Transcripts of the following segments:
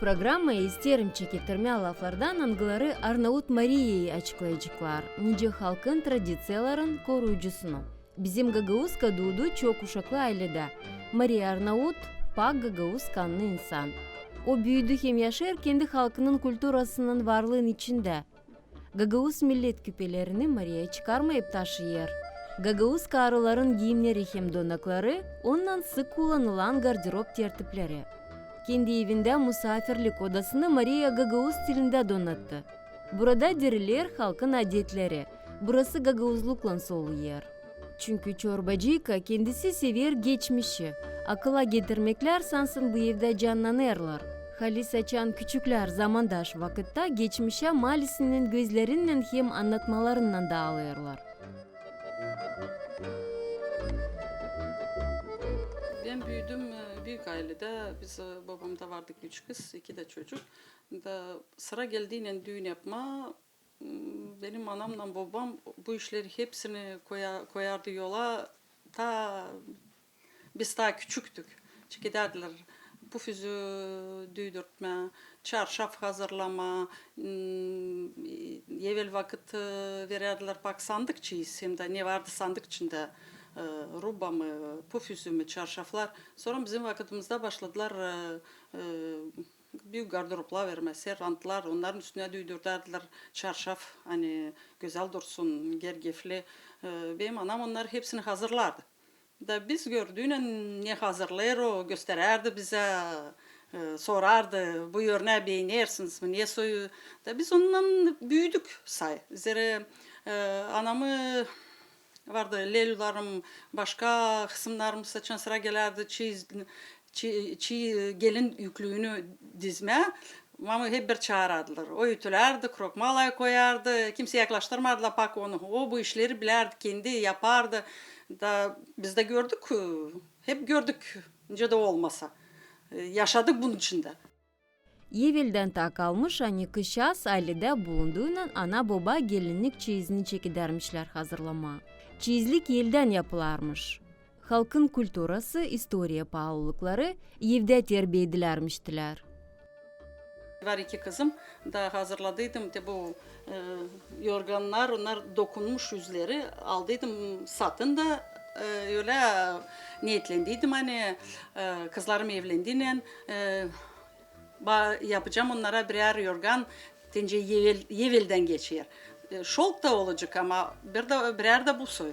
Bu programma isтерimче кетирме лафлардан аңгылары Арнаут Марией ачыклайчыклар, ниже халкын традицияларын коруучусуну. Bizim Gagavuz kadudu çok uşaklı ailede. Maria Arnavut, pak Gagavuz kanlı insan. O büyüdü hem yaşar kendi halkının kulturasının varlığın içinde. Gagavuz millet küpelerini Maria'ya çıkarmayıp taşıyor. Gagavuz karıların giyimleri hem donakları ondan sık kullanılan gardırop tertipleri. kendi evinde misafirlik odasını Maria Gagavuz stilinde donattı. Burada deriler halkın adetleri. Burası Gagavuzlukla oluyor. Çünkü çorbacıyka kendisi sever geçmişi. Akıla getirmekler sansın bu evde canlanırlar. Halis açan küçükler zamandaş vakitte geçmişe malisinin gözlerinden hem anlatmalarından da alıyorlar. Büyük ailede. Biz e, babamda vardık üç kız, iki de çocuk. Da sıra geldiğinde düğün yapma m, benim anamla babam bu işleri hepsini koya, koyardı yola. Ta biz daha küçüktük. Giderdiler pufüzü düydürtme, çarşaf hazırlama, m, evvel vakit verirdiler bak sandık çiğiz hem de ne vardı sandık içinde e, mı, pufüzü mü, çarşaflar. Sonra bizim vakitimizde başladılar e, e, büyük gardıroplar vermesi, rantlar, onların üstüne düydürderdiler çarşaf, hani güzel dursun, gergefli. E, benim anam onlar hepsini hazırlardı. Da biz gördüğüne ne hazırlar o göstererdi bize, e, sorardı, bu örneği beğenirsiniz mi, niye soyu. Da biz ondan büyüdük say. Zere e, anamı vardı leylularım, başka kısımlarım saçan sıra gelerdi, çiz, çi, çi gelin yüklüğünü dizme. Mamı hep bir çağırardılar. O ütülerdi, krokmalay koyardı. Kimse yaklaştırmadılar pak onu. O bu işleri bilerdi, kendi yapardı. Da biz de gördük, hep gördük. Nice de olmasa. Yaşadık bunun içinde. Evvelden ta kalmış hani kışas ailede bulunduğundan ana baba gelinlik çeyizini çekidermişler hazırlama. Çeyizlik elden yapılarmış. Halkın kulturası, istoriya pahalılıkları evde terbiye edilermiştiler. Var iki kızım da hazırladıydım de bu e, yorganlar onlar dokunmuş yüzleri aldıydım satın da e, öyle niyetlendiydim hani e, kızlarım evlendiğinden e, yapacağım onlara birer yorgan tence yevel, yevelden geçiyor. E, şolk da olacak ama bir de birer de bu soy.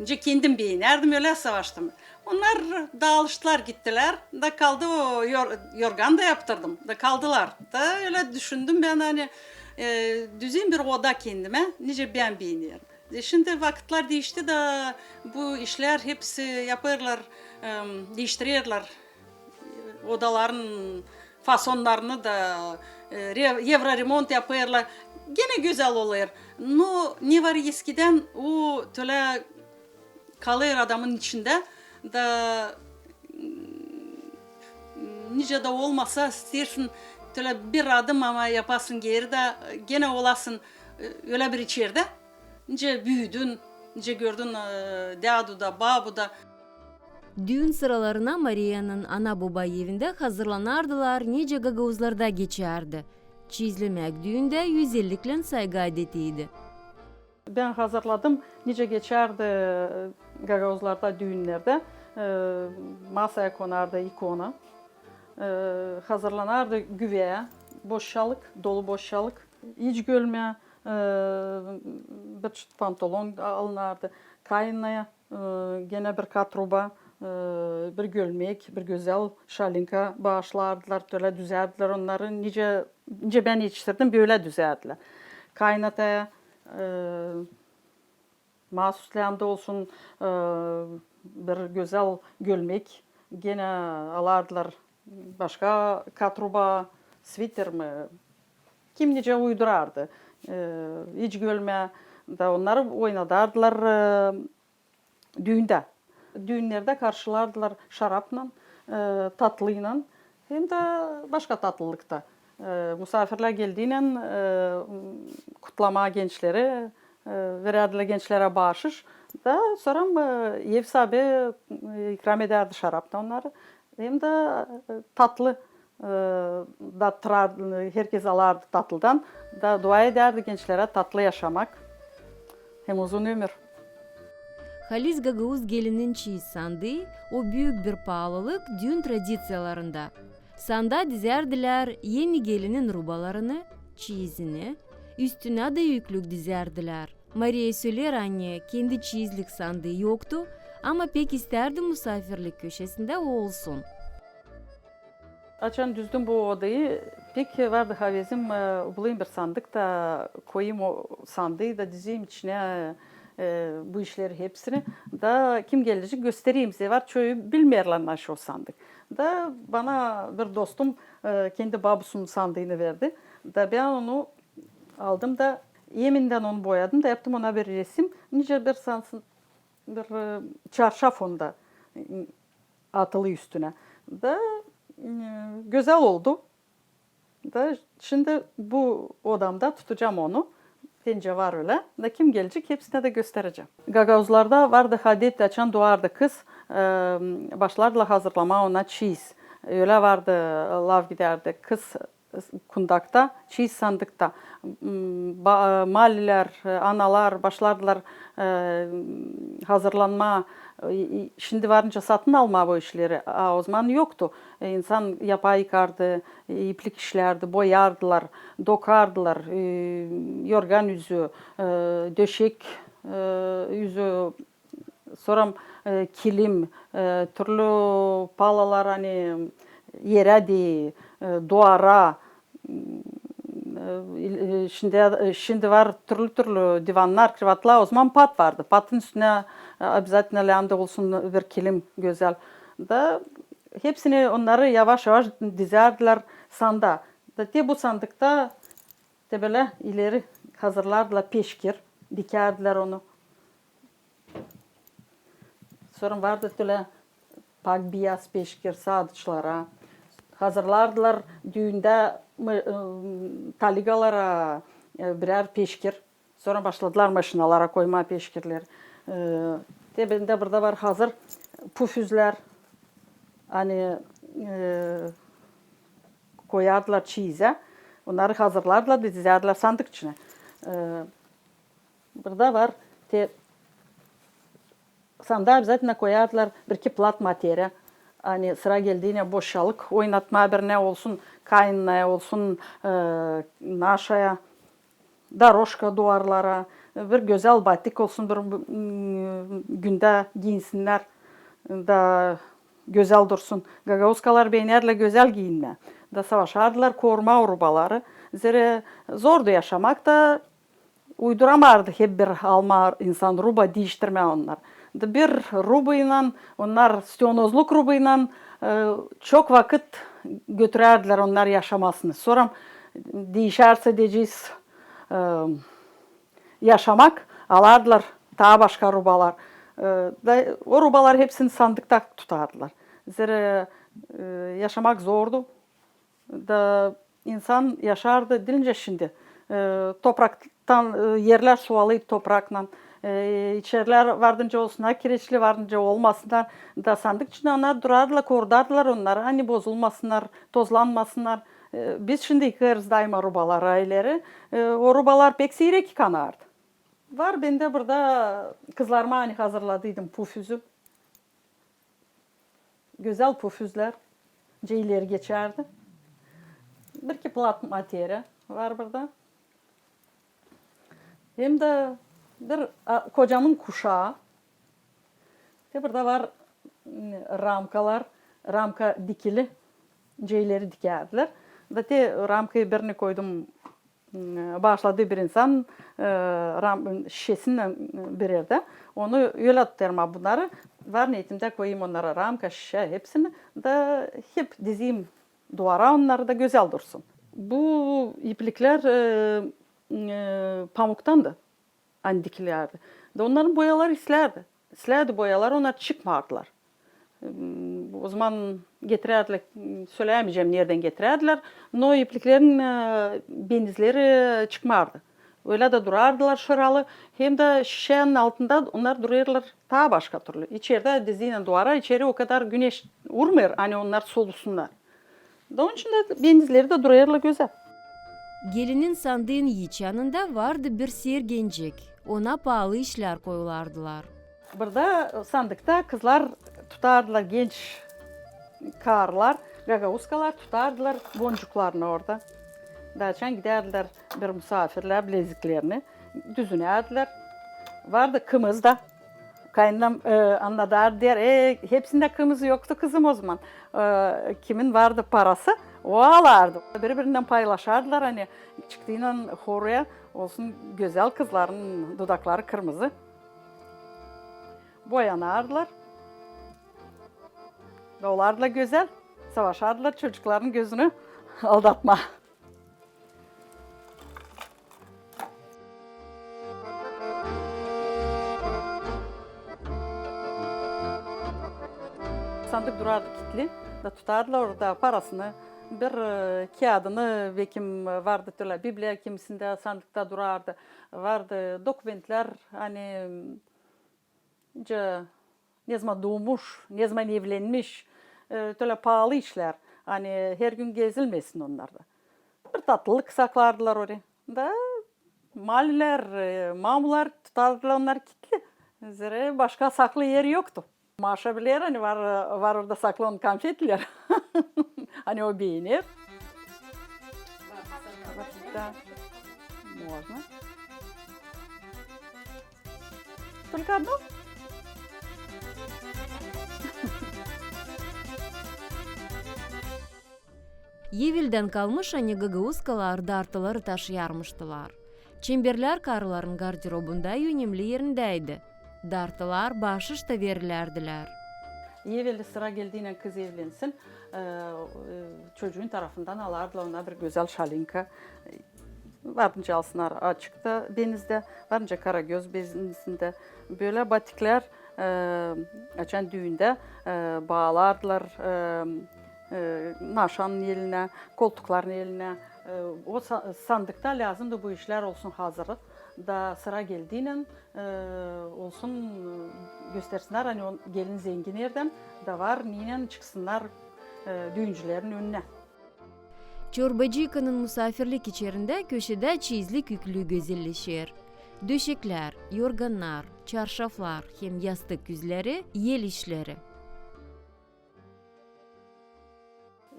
Önce kendim beğenerdim öyle savaştım. Onlar dağılıştılar gittiler. Da kaldı o yor, yorgan da yaptırdım. Da kaldılar. Da öyle düşündüm ben hani e, düzgün bir oda kendime. Nice ben beğeniyorum. E, Şimdi vakitler değişti de bu işler hepsi yaparlar, e, değiştiriyorlar odaların fasonlarını da e, evra remont yapıyorlar. Gene güzel oluyor. No ne var eskiden o töle kalır adamın içinde da nice de olmasa istersin töle bir adım ama yapasın geri de gene olasın e, öyle bir içeride. Nice büyüdün, nice gördün e, deadu da babu da Düğün sıralarına Maria'nın ana baba evinde hazırlanardılar, nice gagavuzlarda geçerdi. Çizlemek düğünde yüzellikle saygı adetiydi. Ben hazırladım. Nice geçerdi e, gagavuzlarda, düğünlerde. E, masaya konardı ikona. E, hazırlanardı güveye. Boşalık, dolu boşalık. İç gölme, e, bir pantolon alınardı. Kaynaya e, gene bir katruba, bir gölmek, bir güzel şalinka bağışlardılar, öyle düzerdiler onları. Nice, nice ben yetiştirdim, böyle düzerdiler. Kaynataya e, mahsuslayanda olsun e, bir güzel gölmek gene alardılar. Başka katruba, sviter mi? Kim nice uydurardı. E, iç gölme da onları oynadardılar e, düğünde. Düğünlerde karşılardılar şarapla, e, tatlıyla hem de başka tatlılıkta. E, misafirler geldiğinde e, kutlama gençleri e, verirdiler gençlere bağışış. Da sonra e, ev sahibi e, ikram ederdi şarapta onları. Hem de e, tatlı e, da herkes alardı tatlıdan. Da dua ederdi gençlere tatlı yaşamak. Hem uzun ömür. Halis Gagavuz gelinin çiğ sandığı o büyük bir pahalılık düğün tradisiyalarında. Sanda dizerdiler yeni gelinin rubalarını, çizini, üstüne de yüklük dizerdiler. Maria söyler anne kendi çizlik sandığı yoktu ama pek isterdi misafirlik köşesinde o olsun. Açan düzdüm bu odayı. Pek vardı havezim bulayım bir sandık da koyayım o sandığı da dizeyim içine e, bu işleri hepsini. Da kim gelecek göstereyim size var. Çoğu bilmeyenler o sandık. Da bana bir dostum e, kendi babusunun sandığını verdi. Da ben onu aldım da yeminden onu boyadım da yaptım ona bir resim. Nice bir sansın bir e, çarşaf onda e, atılı üstüne. Da e, güzel oldu. Da şimdi bu odamda tutacağım onu. Bence var öyle. Da kim gelecek hepsine de göstereceğim. Gagavuzlarda vardı adet açan doğardı kız. Ee, başlarla hazırlama ona cheese. Öyle vardı lav giderdi. Kız kundakta, cheese sandıkta. Hmm, Mahalleler, analar başlardılar e, hazırlanma. E, Şimdi varınca satın alma bu işleri. O zaman yoktu. E, İnsan yapa yıkardı, iplik işlerdi, boyardılar, dokardılar. Yorgan yüzü, döşek yüzü, sonra e, kilim, türlü palalar hani yere di, duara, e, Şimdi şimdi var türlü türlü divanlar, kravatlar. O zaman pat vardı. Patın üstüne e, обязательно leğende olsun bir kilim güzel. Da hepsini onları yavaş yavaş dizerdiler sanda. Da te bu sandıkta de böyle ileri hazırlardılar peşkir. Dikerdiler onu. Sonra vardı öyle pak biyaz peşkir sadıçlara. Hazırlardılar düğünde mı- ıı, taligalara e, birer peşkir. Sonra başladılar maşinalara koyma peşkirler. Tebinde burada var hazır pufüzler. Hani e, koyardılar çiğze. Onları hazırlardılar, dizerdiler sandık içine. E, burada var te, sandığa обязательно koyardılar bir iki plat materya. Hani sıra geldiğine boşalık oynatma bir ne olsun, kaynaya olsun, e, naşaya, daroşka duvarlara, bir güzel batik olsun, bir mm, günde giyinsinler da güzel dursun. Gagavuzkalar beğenerle güzel giyinme. Da savaşardılar koruma urubaları. Zere zordu yaşamak da uyduramazdı hep bir alma insan ruba değiştirme onlar. Bir rubayla onlar stiyonozluk rubayla e, çok vakit götürerdiler onlar yaşamasını. Sonra değişerse diyeceğiz e, yaşamak alardılar daha başka rubalar. E, da o rubalar hepsini sandıkta tutardılar. Zira e, yaşamak zordu. Da insan yaşardı dilince şimdi. E, topraktan e, yerler sualıydı toprakla. E, içeriler vardınca olsunlar, kireçli vardınca olmasınlar. Da sandık içinde onlar durardılar, korudardılar onları. Hani bozulmasınlar, tozlanmasınlar. E, biz şimdi yıkarız daima rubalar aileleri. E, o rubalar pek seyrek kanardı. Var bende burada kızlarıma hani hazırladıydım pufüzü. Güzel pufüzler. Ceyleri geçerdi. Bir iki plat materya var burada. Hem de bir kocamın kuşağı. De burada var m, ramkalar. Ramka dikili. Ceyleri dikerdiler. Da te ramkayı birini koydum m, başladı bir insan e, ram, şişesinden verirdi. Onu öyle tutarım bunları. Var niyetimde koyayım onlara ramka, şişe hepsini. Da hep dizeyim duvara onları da güzel dursun. Bu iplikler e, e, pamuktandı. Hani dikilirdi. Da onların boyaları islerdi. İslerdi boyalar onlar çıkmardılar. Hmm, O zaman getirerdiler, söyleyemeyeceğim nereden getirerdiler. No ipliklerin e, benizleri çıkmardı. Öyle de durardılar şıralı. Hem de şişenin altında onlar durarlar daha başka türlü. İçeride diziyle duvara içeri o kadar güneş vurmuyor. Hani onlar solusunlar. Da onun için de benizleri de durayarla güzel. Gelinin sandığın yiç yanında vardı bir sihir gencek. Ona pahalı işler koyulardılar. Burada sandıkta kızlar tutardılar genç karlar, gagavuskalar tutardılar boncuklarını orada. Daçan giderdiler bir misafirler bileziklerini düzünerdiler. Vardı kımız da. Kaynanam e, anladı der, e, hepsinde kımızı yoktu kızım o zaman. E, kimin vardı parası o alardı. Birbirinden paylaşardılar hani çıktığıyla horoya olsun güzel kızların dudakları kırmızı boyanardılar. Da güzel. Savaşardılar çocukların gözünü aldatma. Sandık durardı kilitli. Da tutardılar orada parasını. Bir e, kağıdını ve kim vardı öyle Biblia kimisinde sandıkta durardı. Vardı dokumentler hani Önce ne zaman doğmuş, ne zaman evlenmiş, e, böyle pahalı işler. Hani her gün gezilmesin onlarda. Bir tatlılık saklardılar oraya. Da maller, e, mamular tutardılar onlar kilitli. Zira başka saklı yeri yoktu. Maşa hani var, var orada saklı onu kamçetler. Hani о beğenir. Да. Можно. Только одно? Евелден калмыш ане ГГУскала арда таш ярмыштылар. Чемберлер карыларын гардеробында юнемли еріндәйді. Дартылар башышта верілерділер. Евілді сыра келдейінен кіз евленсін, çocuğun tarafından alardılar ona bir güzel şalinka. E, Vardınca alsınlar açıkta denizde, varınca Karagöz denizinde. Böyle batikler e, açan düğünde e, bağlardılar e, e, naşanın eline, koltukların eline. E, o sa- sandıkta lazımdı bu işler olsun hazırı. Da sıra geldiğinde e, olsun e, göstersinler hani o gelin zengin yerden da var ninen çıksınlar e, düğüncülerin önüne. Çorbacıykanın misafirlik içerinde köşede çizlik yüklü gözelleşir. Döşekler, yorganlar, çarşaflar hem yastık yüzleri, yel işleri.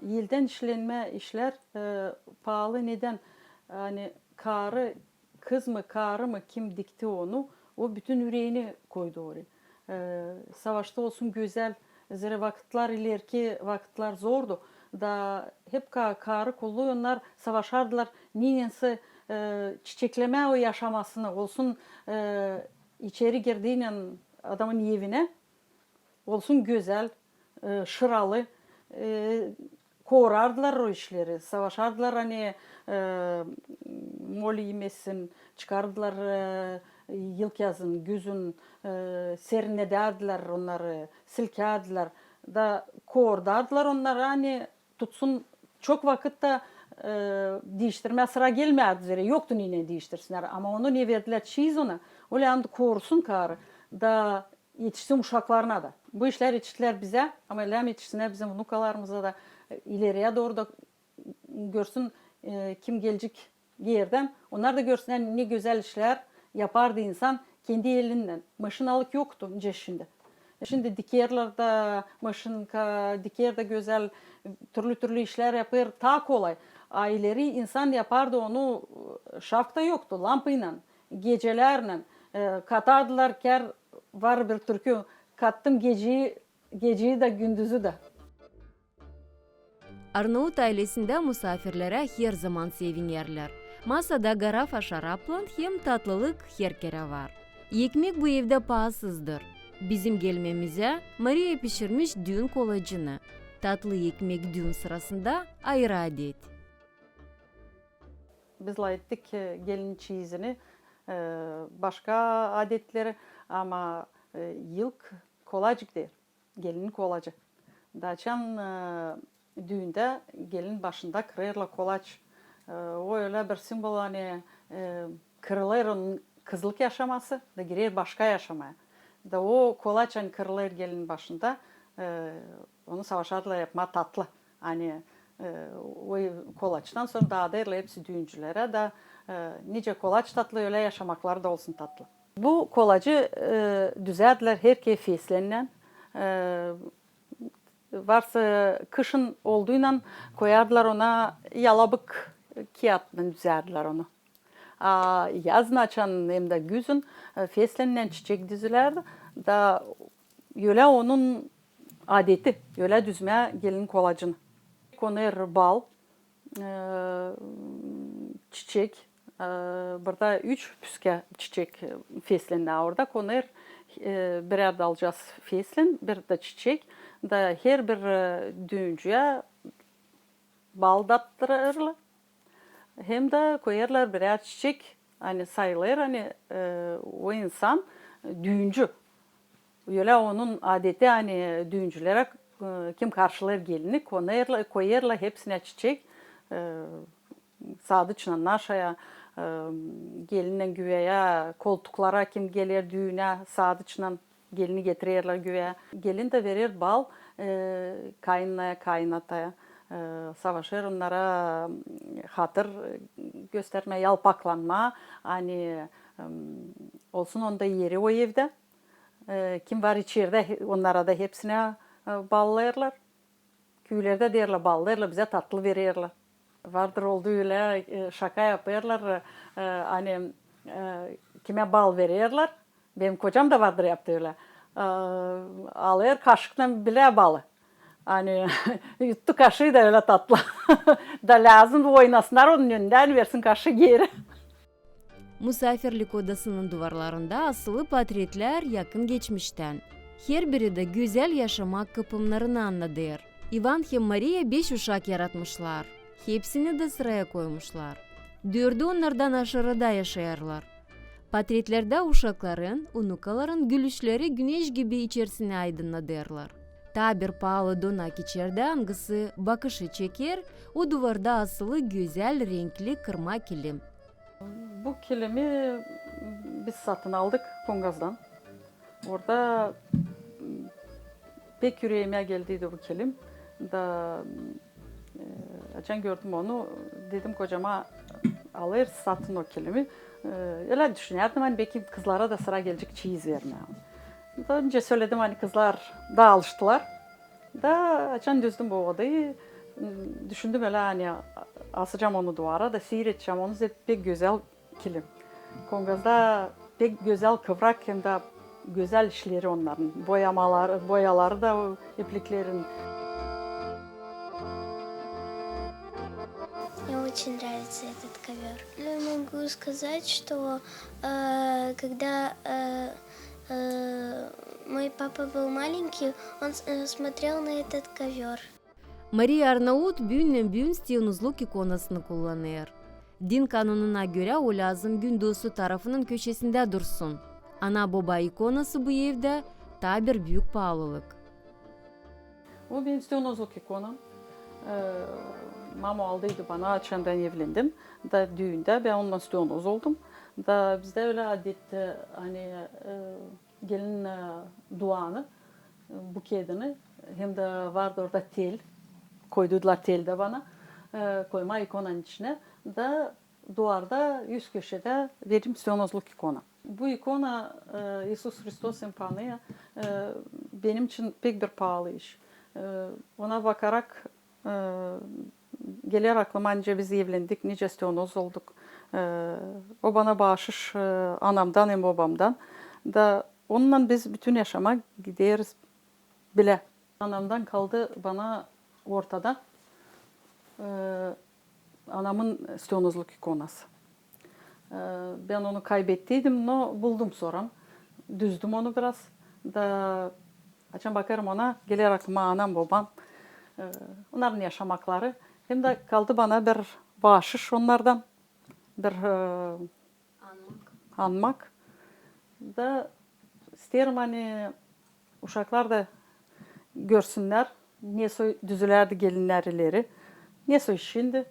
Yelden işlenme işler e, pahalı neden? Hani karı kız mı karı mı kim dikti onu o bütün yüreğini koydu oraya. E, savaşta olsun güzel zira vakitler ileriki vakitler zordu. Da hep ka karı kollu onlar savaşardılar. Niyense e, çiçekleme o yaşamasını olsun e, içeri girdiğinde adamın evine olsun güzel, e, şıralı, e, korardılar o işleri, savaşardılar hani e, mol yemesin, çıkardılar e, yılk yazın, güzün, e, serinlederdiler onları, silkerdiler da kordardılar onları hani tutsun çok vakitte e, değiştirme sıra gelmedi zire yoktu yine değiştirsinler ama onu ne verdiler çiz ona öyle korusun karı da yetişsin uşaklarına da. Bu işler yetiştiler bize ama hem yetişsinler bizim nukalarımıza da e, ileriye doğru da görsün e, kim gelecek yerden. Onlar da görsünler ne güzel işler yapardı insan kendi elinden. Maşınalık yoktu önce şimdi. Şimdi dikerlerde maşınka, diker de güzel türlü türlü işler yapar. Ta kolay. Aileleri insan yapardı onu şafta yoktu lampayla, gecelerle. E, katardılar ker var bir türkü kattım geceyi, geceyi de gündüzü de. Arnavut ailesinde misafirlere her zaman sevinirler. Masada garafa şarapla hem tatlılık her kere var. Ekmek bu evde pahasızdır. Bizim gelmemize Maria pişirmiş düğün kolacını. Tatlı ekmek düğün sırasında ayrı adet. Biz ettik gelin çeyizini, e, başka adetleri ama e, yılk kolacık der. Gelin kolacı. Daçan e, düğünde gelin başında kırırla kolaç. E, o öyle bir simbol hani e, kırılır onun kızlık yaşaması da girer başka yaşamaya. Da o kolaç hani kırılır gelin başında e, onu savaşarla yapma tatlı. Hani E, o kolaçtan sonra daha da hepsi düğüncülere de e, nice kolaç tatlı öyle yaşamakları da olsun tatlı. Bu kolacı e, düzeldiler herkese feslenilen. E, varsa kışın olduğuyla koyardılar ona yalabık kağıtla düzerdiler onu. Aa, yazın açan hem de güzün e, feslenilen çiçek düzülerdi. Da öyle onun adeti, öyle düzmeye gelin kolacını. Koner bal, e, çiçek, e, burada üç püske çiçek feslendi orada. Koner e, birer dalacağız feslen, bir de çiçek. Da her bir düğüncüye bal dattırırlar. Hem de koyarlar birer çiçek hani sayılır hani e, o insan düğüncü. Öyle onun adeti hani düğüncülere e, kim karşılar gelini koyarlar, koyarlar hepsine çiçek. E, sadıçla naşaya e, gelinen güveye koltuklara kim gelir düğüne sadıçla gelini getirirler güveye. Gelin de verir bal e, kaynanaya kaynataya. E, savaşır onlara hatır gösterme, yalpaklanma. Hani olsun onda yeri o evde. E, kim var içeride onlara da hepsine e, ballayırlar. Köylerde derler ballayırlar bize tatlı verirler. Vardır olduğu öyle e, şaka yapıyorlar. Hani kime bal verirler. Benim kocam da vardır yaptı öyle. E, alır kaşıkla bile balı. Hani yuttu kaşığı da öyle tatlı. da lazım oynasınlar onun önünden versin kaşığı geri. Musafirlik odasının duvarlarında asılı portretler yakın geçmişten. Her biri de güzel yaşamak kapımlarını anlatır. Ivan hem Maria beş uşak yaratmışlar. Hepsini de sıraya koymuşlar. Dördü onlardan aşağıda yaşayarlar. Portretlerde uşakların, unukaların gülüşleri güneş gibi içerisine aydınlatırlar. Ta bir pahalı donak içeride hangisi bakışı çeker, o duvarda asılı güzel renkli kırma kilim. Bu kilimi biz satın aldık Kongaz'dan. Orada pek yüreğime geldiydi bu kilim. Da geçen gördüm onu. Dedim kocama alır satın o kilimi. E, öyle düşünüyordum hani belki kızlara da sıra gelecek çeyiz verme. Da önce söyledim hani kızlar da alıştılar. Da açan düzdüm bu odayı. Düşündüm öyle hani asacağım onu duvara da seyredeceğim onu hep pek güzel kilim. Kongaz'da pek güzel kıvrak hem de güzel işleri onların. Boyamalar, boyaları da o ipliklerin. Мне очень нравится этот ковер. Я могу сказать, что э, когда э, э, мой папа был маленький, он с- э, смотрел на этот ковер. Maria Arnavut büyünden büyün Siyonuzluk ikonasını kullanır. Din kanununa göre o lazım gün doğusu tarafının köşesinde dursun. Ana baba ikonası bu evde ta bir büyük pahalılık. O benim stiyonozluk ikonam. Ee, mama aldıydı bana açandan evlendim. Da düğünde ben ondan stiyanoz oldum. Da bizde öyle adette hani e, gelin e, duanı, e, buketini hem de vardı orada tel. Koydular tel de bana. E, koyma ikonanın içine. Da duvarda yüz köşede verim stiyonozluk ikona. Bu ikona e, İsus Hristos empanıya e, benim için pek bir pahalı iş. Ona bakarak gelir aklıma nice biz evlendik, nice stiyanoz olduk. E, o bana bağışış e, anamdan hem babamdan. Da onunla biz bütün yaşama gideriz bile. Anamdan kaldı bana ortada e, anamın stiyonozluk ikonası. E, ben onu kaybettiydim, no buldum sonra. Düzdüm onu biraz. Da açan bakarım ona, gelir aklıma anam babam. Onların yaşamakları. Hem de kaldı bana bir bağışış onlardan. Bir e, anmak. Da isterim hani uşaklar da görsünler. Ne soy düzülerdi gelinlerleri. Ne soy şimdi.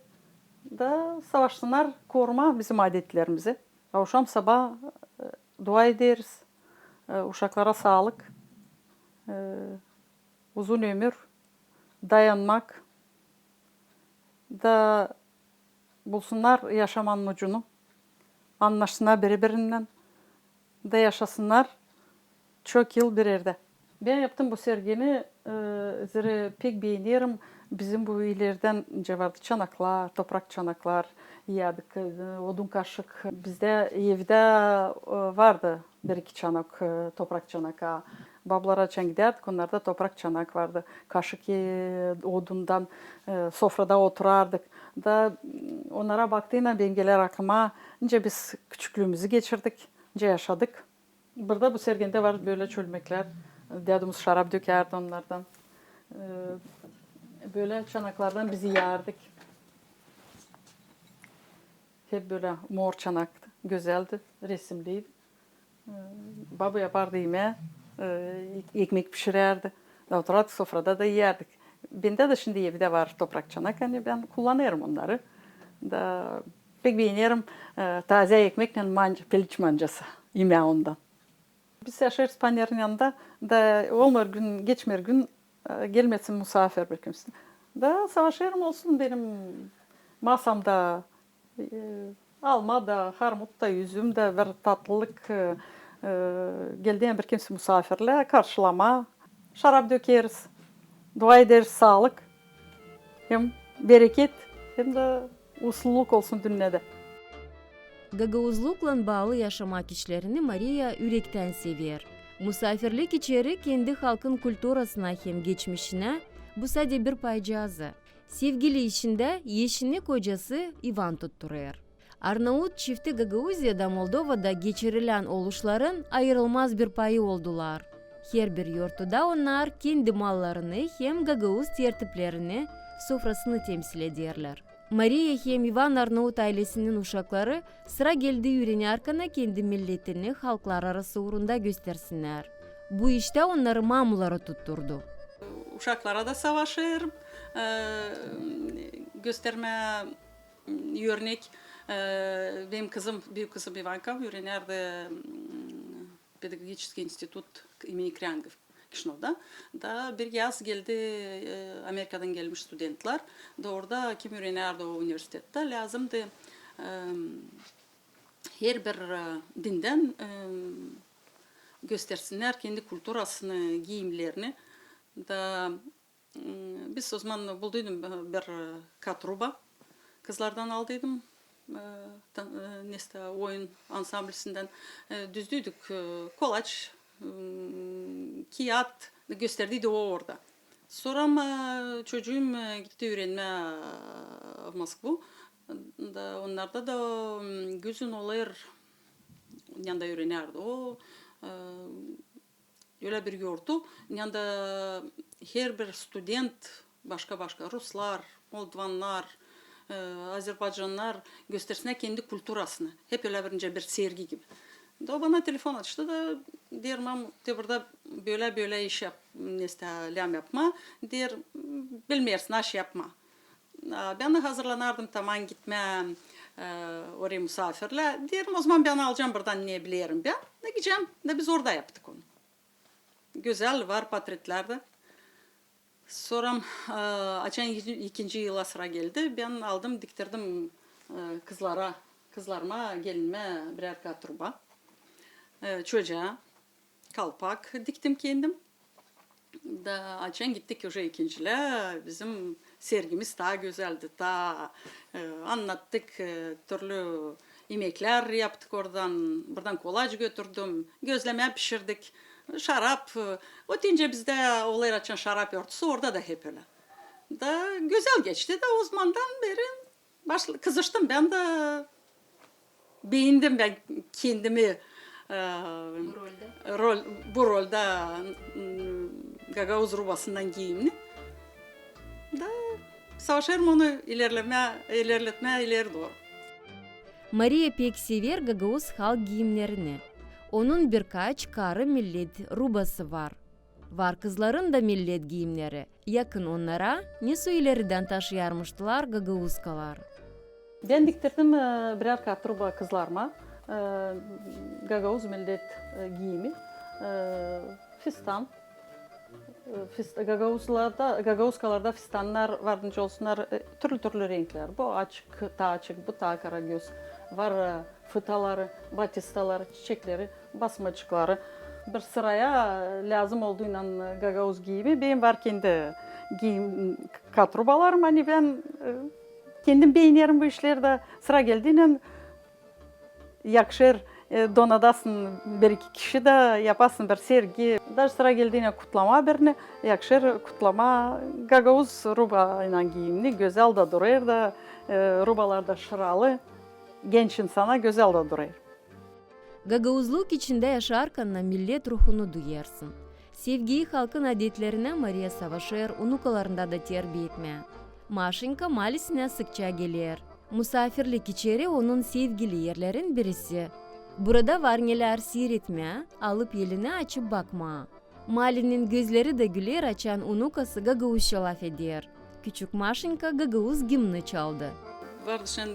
Da savaşsınlar koruma bizim adetlerimizi. Akşam sabah e, dua ederiz. E, uşaklara sağlık. uzun ömür. Dayanmak. da bulsunlar yaşamanın ucunu. Anlaşsınlar birbirinden da yaşasınlar çok yıl bir yerde. Ben yaptım bu sergini, e, zira pek beğeniyorum. Bizim bu ilerden önce vardı çanaklar, toprak çanaklar, yedik, e, odun kaşık. Bizde evde e, vardı bir iki çanak, e, toprak çanaka. Bablara açan giderdik, onlarda toprak çanak vardı. Kaşık e, odundan e, sofrada oturardık. Da mm, onlara baktığımda benim gelir aklıma, önce biz küçüklüğümüzü geçirdik, önce yaşadık. Burada bu serginde var böyle çölmekler. Dedemiz şarap dökerdi onlardan. Ee, Böyle çanaklardan bizi yerdik. Hep böyle mor çanaktı. Güzeldi, resimliydi. Ee, Baba yapardı yemeği. Ee, Ekmek pişirerdi. Oturardık sofrada da yerdik. Bende de şimdi evde var toprak çanak. Hani ben kullanıyorum onları. Da pek beğeniyorum. Ee, Taze ekmekle manca, piliç mancası. Yemeği ondan. Biz yaşarız panyerin yanında da olmar gün geçmer gün e, gelmesin misafir bir kimsin. Da savaşırım olsun benim masamda e, alma da harmut da üzüm de bir tatlılık e, geldiğin bir kimse misafirle karşılama şarap dökeriz. Dua ederiz sağlık. Hem bereket hem de usulluk olsun dünyada. Gagavuzlukla bağlı yaşamak işlerini Maria yürekten sever. Musafirlik içeri kendi halkın kulturasına hem geçmişine bu sadece bir paycazı. Sevgili içinde yeşini kocası Ivan tutturuyor. арнаут чифти гагаузияда молдовада кечирилен олушларын айрылмаз бір пайы олдылар. хер бір йортуда онар кенди малларыны хем гагауз тертіплеріні софрасыны темсіле дерлер. мария хем иван арнаут айлесінің ушаклары сыра келді үйрене аркана кенді милетіні халклар арасы урунда көстерсинер бу іште онлар мамулары туттурду ушаклара да сабашыр э, көстерме örnek Ee, benim kızım, büyük kızım Ivanka öğrenirdi Pedagogический институт имени Крянгов Kişnov'da. Da bir yaz geldi e, Amerika'dan gelmiş studentler. Da orada kim öğrenirdi o üniversitede. Lazımdı e, her bir e, dinden e, göstersinler kendi kulturasını, giyimlerini. Da e, biz o zaman bulduydum bir katruba. Kızlardan aldıydım. E, ta- e, neste oyun ansamblisinden e, düzdüydük. E, kolaç, e, kiyat gösterdiydi o orada. Sonra ama çocuğum e, gitti öğrenme Moskva. Da onlarda da e, gözün olur yanında öğrenirdi. O e, öyle bir yurdu. Yanında her bir student başka başka Ruslar, Moldovanlar, e, Azerbaycanlar göstersinler kendi kulturasını. Hep öyle birince bir sergi gibi. Da bana telefon açtı da der mam de burada böyle böyle iş yap, neste lam yapma. Der bilmiyorsun aş yapma. Ben de hazırlanardım tamam gitmem e, oraya misafirle. Derim o zaman ben alacağım buradan ne bilirim ben. Ne gideceğim ne biz orada yaptık onu. Güzel var portretlerde. Sonra e, açan ikinci, ikinci yıla sıra geldi. Ben aldım diktirdim e, kızlara, kızlarıma, gelinime birer katurba. E, çocuğa kalpak diktim kendim. Da açan gittik уже ikincile. Bizim sergimiz daha güzeldi. Daha e, anlattık e, türlü yemekler yaptık oradan. Buradan kolaj götürdüm. Gözleme pişirdik. Şarap. e, O deyince bizde olaylar açan şarap örtüsü orada da hep öyle. Da güzel geçti de o zamandan beri başla, kızıştım ben de beğendim ben kendimi e, rol bu rolde mm, Gagavuz rubasından giyimli. Da savaşırım onu ilerleme, ilerletme ileri doğru. Pek sever Gagavuz halk giyimlerini. Onun birkaç karı millet rubası var. Var kızların da millet giyimleri. Yakın onlara Nisu ileriden taşıyarmıştılar Gagavuzkalar. Ben diktirdim e, birer katruba kızlarıma. E, Gagavuz millet e, giyimi. Fistan. fist- Gagavuzlarda, Gagavuzkalarda fistanlar vardınca olsunlar türlü türlü renkler. Bu açık, ta açık, bu ta karagöz. Var fıtaları, batistaları, çiçekleri, basmacıkları bir sıraya lazım olduğuyla gagavuz giyimi benim var kendi giyim katrubalarım hani ben e, kendim beğenirim bu işlerde sıra geldiğinde yakışır e, donadasın bir iki kişi de yapasın bir sergi. Dar sıra geldiğine kutlama birini yakışır kutlama gagavuz ruba ile giyimli güzel de duruyor da e, rubalar da şıralı genç insana güzel de duruyor. Gagavuzluk içinde yaşarken millet ruhunu duyarsın. Sevgiyi halkın adetlerine Maria savaşır, unukalarında da terbiye etme. Maşinka malisine sıkça gelir. Musafirlik içeri onun sevgili yerlerin birisi. Burada varneler seyretme, alıp elini açıp bakma. Mali'nin gözleri de güler açan unukası Gagavuzca laf eder. Küçük Maşinka Gagavuz gimni çaldı. Vardı sen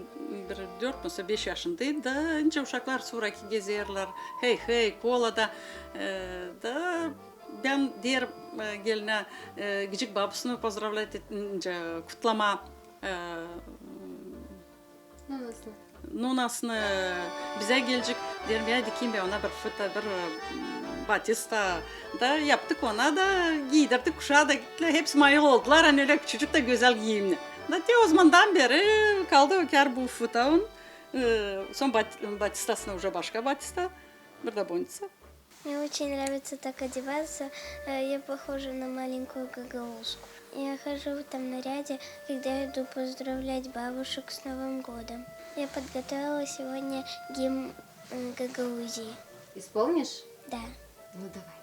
bir dört müse beş yaşındaydı da önce uşaklar sonraki gezerler. Hey hey kolada e, da ben diğer e, geline e, gıcık babasını поздравлять edince kutlama e, nunasını bize gelecek derim ya dikeyim ben ona bir fıta bir e, batista da yaptık ona da giydirdik kuşağı da gittiler hepsi mayıl oldular hani öyle küçücük de güzel giyimli. Da te o zamandan beri kaldı o kar bu fıtağın e, son bat, batistasına уже başka de bonitsa. Мне очень нравится так одеваться. Э, Я похожа на маленькую гагаузку. Я хожу в этом наряде, когда иду поздравлять бабушек с Новым годом. Я подготовила сегодня гимн м, Гагаузии. Исполнишь? Да. Ну давай.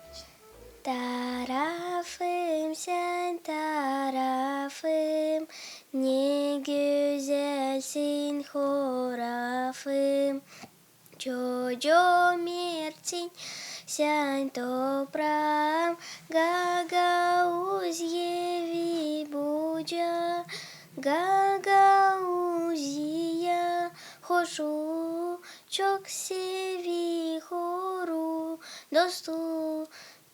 Tarafım sen tarafım Ne güzelsin horafım Çocuğum mertin sen toprağım Gagauz yevi buca Gagauziya hoşu Çok sevi horu Dostu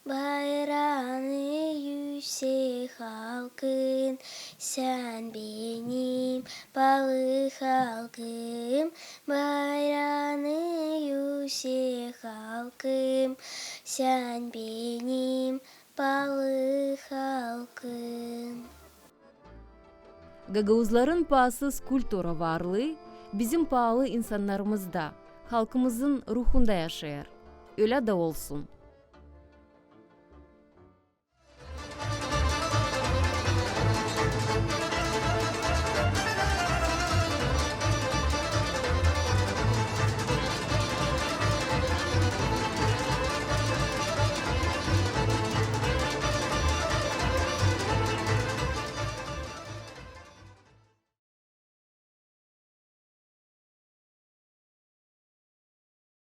Bayrağını yüksek halkın Sen benim balı halkım Bayrağını yüksek halkım Sen benim balı halkım Gagavuzların pahasız kultura varlığı bizim pahalı insanlarımızda, halkımızın ruhunda yaşayar. Öyle de olsun.